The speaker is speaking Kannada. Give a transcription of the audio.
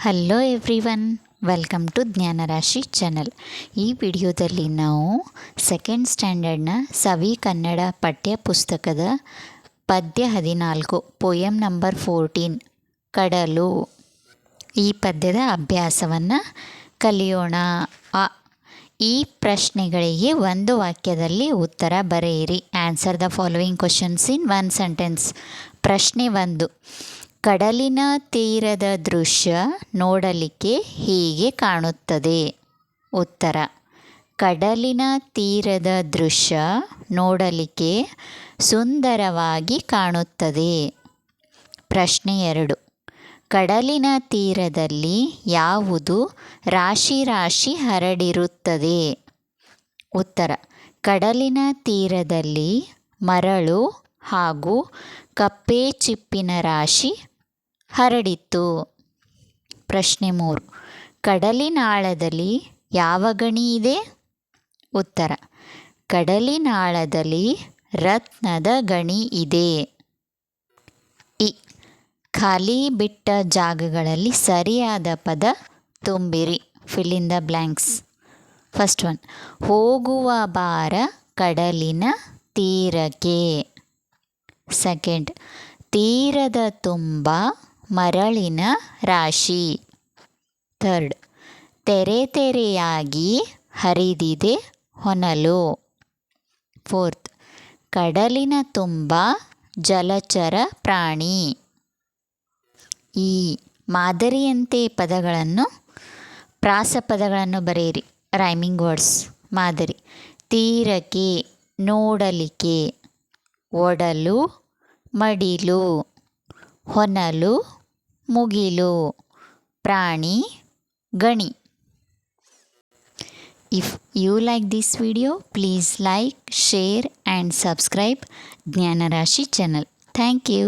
Hello everyone welcome to Jnanarashi channel ಈ ವಿಡಿಯೋದಲ್ಲಿ ನಾವು ಸೆಕೆಂಡ್ ಸ್ಟ್ಯಾಂಡರ್ಡ್ನ ಸವಿ ಕನ್ನಡ ಪಠ್ಯ ಪುಸ್ತಕದ ಪದ್ಯ ಹದಿನಾಲ್ಕು ಪೋಯಮ್ ನಂಬರ್ ಫೋರ್ಟೀನ್ ಕಡಲು. ಈ ಪದ್ಯದ ಅಭ್ಯಾಸವನ್ನು ಕಲಿಯೋಣ. ಆ, ಈ ಪ್ರಶ್ನೆಗಳಿಗೆ ಒಂದು ವಾಕ್ಯದಲ್ಲಿ ಉತ್ತರ ಬರೆಯಿರಿ. Answer the following questions in one sentence ಪ್ರಶ್ನೆ ಒಂದು. ಕಡಲಿನ ತೀರದ ದೃಶ್ಯ ನೋಡಲಿಕ್ಕೆ ಹೀಗೆ ಕಾಣುತ್ತದೆ. ಉತ್ತರ. ಕಡಲಿನ ತೀರದ ದೃಶ್ಯ ನೋಡಲಿಕ್ಕೆ ಸುಂದರವಾಗಿ ಕಾಣುತ್ತದೆ. ಪ್ರಶ್ನೆ ಎರಡು. ಕಡಲಿನ ತೀರದಲ್ಲಿ ಯಾವುದು ರಾಶಿ ರಾಶಿ ಹರಡಿರುತ್ತದೆ? ಉತ್ತರ. ಕಡಲಿನ ತೀರದಲ್ಲಿ ಮರಳು ಹಾಗೂ ಕಪ್ಪೆ ಚಿಪ್ಪಿನ ರಾಶಿ ಹರಡಿತ್ತು ಪ್ರಶ್ನೆ ಮೂರು. ಕಡಲಿನಾಳದಲ್ಲಿ ಯಾವ ಗಣಿ ಇದೆ? ಉತ್ತರ. ಕಡಲಿನಾಳದಲ್ಲಿ ರತ್ನದ ಗಣಿ ಇದೆ. ಇ. ಖಾಲಿ ಬಿಟ್ಟ ಜಾಗಗಳಲ್ಲಿ ಸರಿಯಾದ ಪದ ತುಂಬಿರಿ. Fill in the blanks first one ಹೋಗುವ ಬಾರ ಕಡಲಿನ ತೀರಕ್ಕೆ. ಸೆಕೆಂಡ್ ತೀರದ ತುಂಬ ಮರಳಿನ ರಾಶಿ. ಥರ್ಡ್ ತೆರೆ ತೆರೆಯಾಗಿ ಹರಿದಿದೆ ಹೊನಲು. ಫೋರ್ತ್ ಕಡಲಿನ ತುಂಬ ಜಲಚರ ಪ್ರಾಣಿ. ಈ ಮಾದರಿಯಂತೆ ಪದಗಳನ್ನು, ಪ್ರಾಸ ಪದಗಳನ್ನು ಬರೆಯಿರಿ. ರೈಮಿಂಗ್ ವರ್ಡ್ಸ್ ಮಾದರಿ. ತೀರಕ್ಕೆ, ನೋಡಲಿಕ್ಕೆ. ಒಡಲು ಮಡಿಲು ಹೊನಲು ಮುಗಿಲು ಪ್ರಾಣಿ ಗಣಿ if you like this video please like share and subscribe Jnanarashi channel thank you